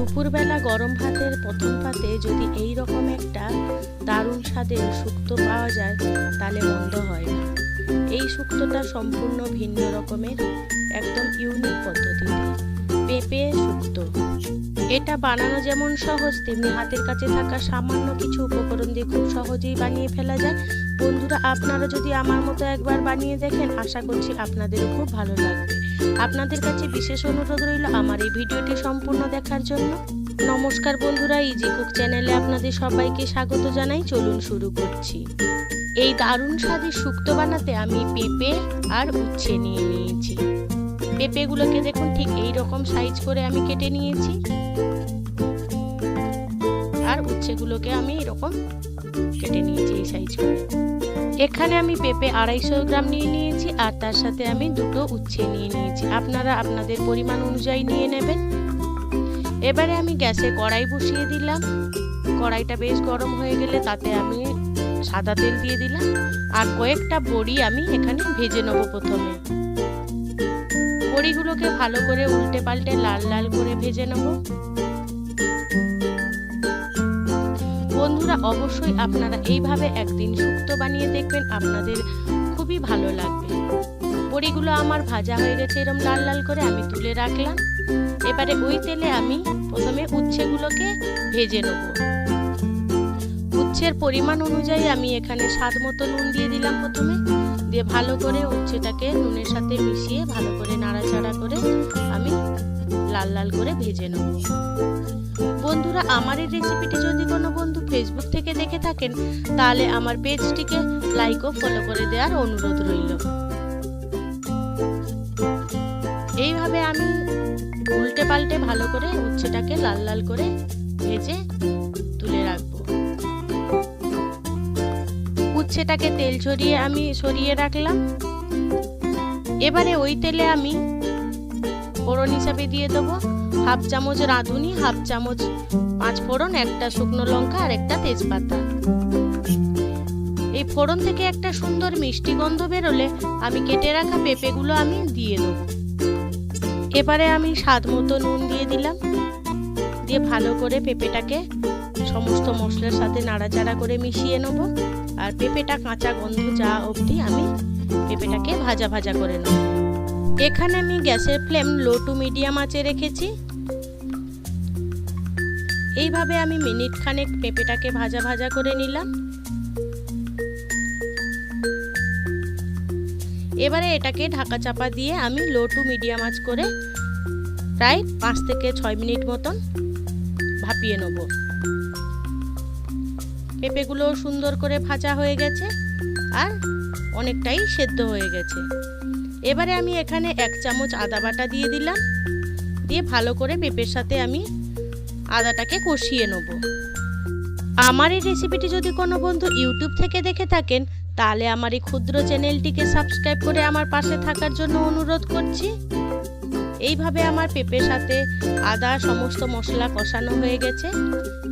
দুপুরবেলা গরম ভাতের প্রথম পাতে যদি এই রকম একটা দারুণ স্বাদের শুক্তো পাওয়া যায়, তাহলে মন্দ হয় না। এই শুক্তোটা সম্পূর্ণ ভিন্ন রকমের, একদম ইউনিক পদ্ধতিতে পেঁপে শুক্তো এটা বানানো যেমন সহজ, তেমনি হাতের কাছে থাকা সামান্য কিছু উপকরণ দিয়ে খুব সহজেই বানিয়ে ফেলা যায়। বন্ধুরা, আপনারা যদি আমার মতো একবার বানিয়ে দেখেন, আশা করছি আপনাদেরও খুব ভালো লাগবে। আপনাদের কাছে বিশেষ অনুরোধ রইল আমার এই ভিডিওটি সম্পূর্ণ দেখার জন্য। নমস্কার বন্ধুরা ইজি কুক চ্যানেলে আপনাদের সবাইকে স্বাগত জানাই। চলুন শুরু করছি। এই দারুণ স্বাদের শুক্তো বানাতে আমি পেঁপে আর উচ্ছে নিয়ে নিয়েছি। পেঁপেগুলোকে দেখুন ঠিক এই রকম সাইজ করে আমি কেটে নিয়েছি। আর উচ্ছেগুলোকে আমি এরকম কেটে নিয়েছি এই সাইজ করে। এখানে আমি পেঁপে আড়াইশো গ্রাম নিয়ে নিয়েছি, আর তার সাথে আমি দুটো উচ্ছে নিয়ে নিয়েছি। আপনারা আপনাদের পরিমাণ অনুযায়ী নিয়ে নেবেন। এবারে আমি গ্যাসে কড়াই বসিয়ে দিলাম। কড়াইটা বেশ গরম হয়ে গেলে তাতে আমি সাদা তেল দিয়ে দিলাম, আর কয়েকটা বড়ি আমি এখানে ভেজে নেব প্রথমে। বড়িগুলোকে ভালো করে উল্টে পাল্টে লাল লাল করে ভেজে নেব। বন্ধুরা, অবশ্যই আপনারা এইভাবে একদিন শুক্তো বানিয়ে দেখবেন, আপনাদের খুবই ভালো লাগবে। বড়িগুলো আমার ভাজা হয়ে গেছে এরকম লাল লাল করে আমি তুলে রাখলাম। এবারে ওই তেলে আমি প্রথমে উচ্ছেগুলোকে ভেজে নেব। উচ্ছের পরিমাণ অনুযায়ী আমি এখানে স্বাদ মতো নুন দিয়ে দিলাম প্রথমে। দিয়ে ভালো করে উচ্ছেটাকে নুনের সাথে মিশিয়ে ভালো করে নাড়াচাড়া করে আমি লাল লাল করে ভেজে নেব। বন্ধুরা, আমার এই রেসিপিটি যদি কোনো বন্ধু ফেসবুক থেকে দেখে থাকেন, তাহলে আমার পেজটিকে লাইক ও ফলো করে দেওয়ার অনুরোধ রইল। এইভাবে আমি উল্টে পাল্টে ভালো করে উচ্ছেটাকে লাল লাল করে ভেজে তুলে রাখব। উচ্ছেটাকে তেল ছড়িয়ে আমি সরিয়ে রাখলাম। এবারে ওই তেলে আমি ফোড়ন হিসাবে দিয়ে দেবো। হাফ চামচ রাঁধুনি, হাফ চামচ পাঁচ ফোড়ন, একটা শুকনো লঙ্কা আর একটা তেজপাতা। এই ফোড়ন থেকে একটা সুন্দর মিষ্টি গন্ধ বেরোলে আমি কেটে রাখা পেঁপেগুলো আমি দিয়ে দেবো। এবারে আমি স্বাদ মতো নুন দিয়ে দিলাম। দিয়ে ভালো করে পেঁপেটাকে সমস্ত মশলার সাথে নাড়াচাড়া করে মিশিয়ে নেব। আর পেঁপেটা কাঁচা গন্ধ যা অবধি আমি পেঁপেটাকে ভাজা ভাজা করে নেব। এখানে আমি গ্যাসের ফ্লেম লো টু মিডিয়াম আঁচে রেখেছি। এইভাবে আমি মিনিট খানেক পেঁপেটাকে ভাজা ভাজা করে নিলাম। এবারে এটাকে ঢাকা চাপা দিয়ে আমি লো টু মিডিয়াম আঁচ করে প্রায় পাঁচ থেকে ছয় মিনিট মতন ভাপিয়ে নেব। পেঁপেগুলো সুন্দর করে ভাজা হয়ে গেছে আর অনেকটাই সেদ্ধ হয়ে গেছে। এবারে আমি এখানে এক চামচ আদা বাটা দিয়ে দিলাম। দিয়ে ভালো করে পেঁপের সাথে আমি আদাটাকে কষিয়ে নেব। আমার এই রেসিপিটি যদি কোনো বন্ধু ইউটিউব থেকে দেখে থাকেন, তাহলে আমার এই ক্ষুদ্র চ্যানেলটিকে সাবস্ক্রাইব করে আমার পাশে থাকার জন্য অনুরোধ করছি। এইভাবে আমার পেঁপের সাথে আদা সমস্ত মশলা কষানো হয়ে গেছে।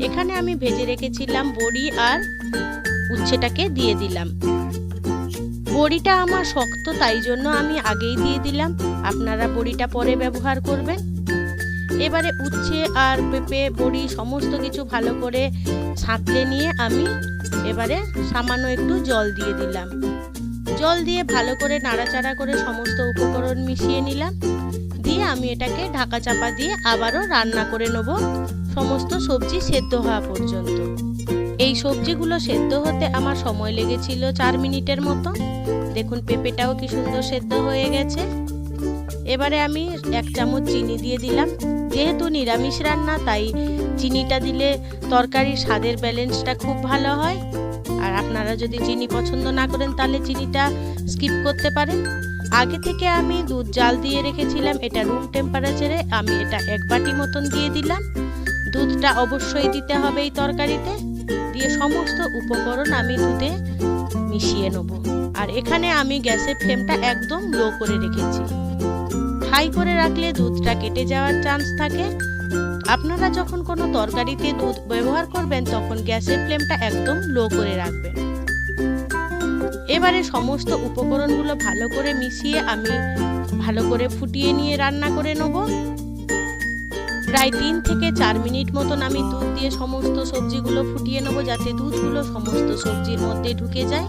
এখানে আমি ভেজে রেখেছিলাম বড়ি আর উচ্ছেটাকে দিয়ে দিলাম। বড়িটা আমার শক্ত, তাই জন্য আমি আগেই দিয়ে দিলাম। আপনারা বড়িটা পরে ব্যবহার করবেন। এবারে উচ্ছে আর পেঁপে, বড়ি সমস্ত কিছু ভালো করে সাঁতলে নিয়ে আমি এবারে সামান্য একটু জল দিয়ে দিলাম। জল দিয়ে ভালো করে নাড়াচাড়া করে সমস্ত উপকরণ মিশিয়ে নিলাম। দিয়ে আমি এটাকে ঢাকা চাপা দিয়ে আবারও রান্না করে নেব সমস্ত সবজি সেদ্ধ হওয়া পর্যন্ত। এই সবজিগুলো সেদ্ধ হতে আমার সময় লেগেছিল চার মিনিটের মতো। দেখুন পেঁপেটাও কি সুন্দর সেদ্ধ হয়ে গেছে। এবারে আমি এক চামচ চিনি দিয়ে দিলাম। যেহেতু নিরামিষ রান্না, তাই চিনিটা দিলে তরকারির স্বাদের ব্যালেন্সটা খুব ভালো হয়। আর আপনারা যদি চিনি পছন্দ না করেন, তাহলে চিনিটা স্কিপ করতে পারেন। আগে থেকে আমি দুধ জাল দিয়ে রেখেছিলাম, এটা রুম টেম্পারেচারে আমি এটা এক বাটি মতন দিয়ে দিলাম। দুধটা অবশ্যই দিতে হবে এই তরকারিতে। দিয়ে সমস্ত উপকরণ আমি দুধে মিশিয়ে নেব। আর এখানে আমি গ্যাসের ফ্লেমটা একদম লো করে রেখেছি। হাই করে রাখলে দুধটা কেটে যাওয়ার চান্স থাকে। আপনারা যখন কোনো তরকারিতে দুধ ব্যবহার করবেন, তখন গ্যাসের ফ্লেমটা একদম লো করে রাখবেন। এবারে সমস্ত উপকরণগুলো ভালো করে মিশিয়ে আমি ভালো করে ফুটিয়ে নিয়ে রান্না করে নেব। প্রায় তিন থেকে চার মিনিট মতন আমি দুধ দিয়ে সমস্ত সবজিগুলো ফুটিয়ে নেব, যাতে দুধগুলো সমস্ত সবজির মধ্যে ঢুকে যায়।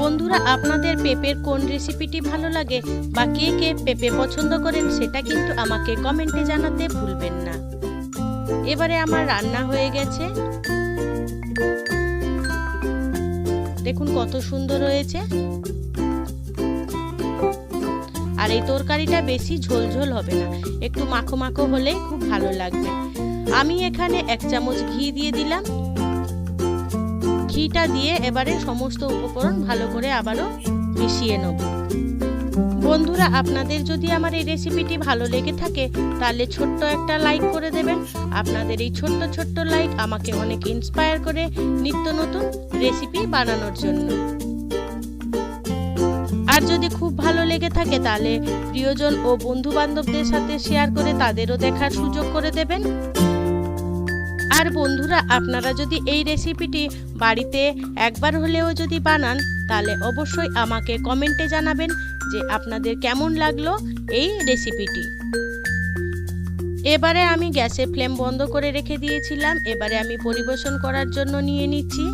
বন্ধুরা, আপনাদের পেঁপের কোন রেসিপিটি ভালো লাগে বা কে কে পেঁপে পছন্দ করেন সেটা কিন্তু আমাকে কমেন্টে জানাতে ভুলবেন না। এবারে আমার রান্না হয়ে গেছে। দেখুন কত সুন্দর হয়েছে। আর এই তরকারিটা বেশি ঝোল ঝোল হবে না। একটু মাখো মাখো হলেই খুব ভালো লাগবে। আমি এখানে এক চামচ ঘি দিয়ে দিলাম। ঘিটা দিয়ে এবারে সমস্ত উপকরণ ভালো করে আবারও মিশিয়ে নেব। বন্ধুরা, আপনাদের যদি আমার এই রেসিপিটি ভালো লেগে থাকে, তাহলে ছোট্ট একটা লাইক করে দেবেন। আপনাদের এই ছোট্ট ছোট্ট লাইক আমাকে অনেক ইন্সপায়ার করে নিত্য নতুন রেসিপি বানানোর জন্য। আর যদি খুব ভালো লেগে থাকে তাহলে প্রিয়জন ও বন্ধু বান্ধবদের সাথে শেয়ার করে তাদেরও দেখার সুযোগ করে দেবেন। আর বন্ধুরা, আপনারা যদি এই রেসিপিটি বাড়িতে একবার হলেও যদি বানান, তাহলে অবশ্যই আমাকে কমেন্টে জানাবেন যে আপনাদের কেমন লাগল এই রেসিপিটি এবারে আমি গ্যাসের ফ্লেম বন্ধ করে রেখে দিয়েছিলাম। এবারে আমি পরিবেশন করার জন্য নিয়ে নিচ্ছি।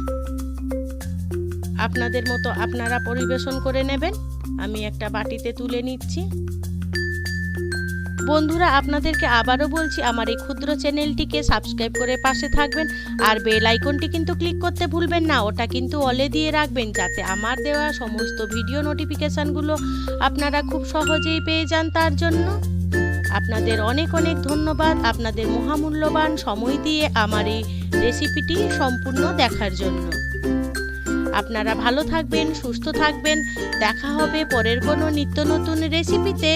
আপনাদের মতো আপনারা পরিবেশন করে নেবেন। আমি একটা বাটিতে তুলে নিচ্ছি। বন্ধুরা, আপনাদেরকে আবারও বলছি, আমার এই ক্ষুদ্র চ্যানেলটিকে সাবস্ক্রাইব করে পাশে থাকবেন আর বেল আইকনটি কিন্তু ক্লিক করতে ভুলবেন না, ওটা কিন্তু অলে দিয়ে রাখবেন যাতে আমার দেওয়া সমস্ত ভিডিও নোটিফিকেশানগুলো আপনারা খুব সহজেই পেয়ে যান তার জন্য। আপনাদের অনেক অনেক ধন্যবাদ, আপনাদের মহামূল্যবান সময় দিয়ে আমার এই রেসিপিটি সম্পূর্ণ দেখার জন্য। আপনারা ভালো থাকবেন সুস্থ থাকবেন। দেখা হবে পরের কোনো নিত্য নতুন রেসিপিতে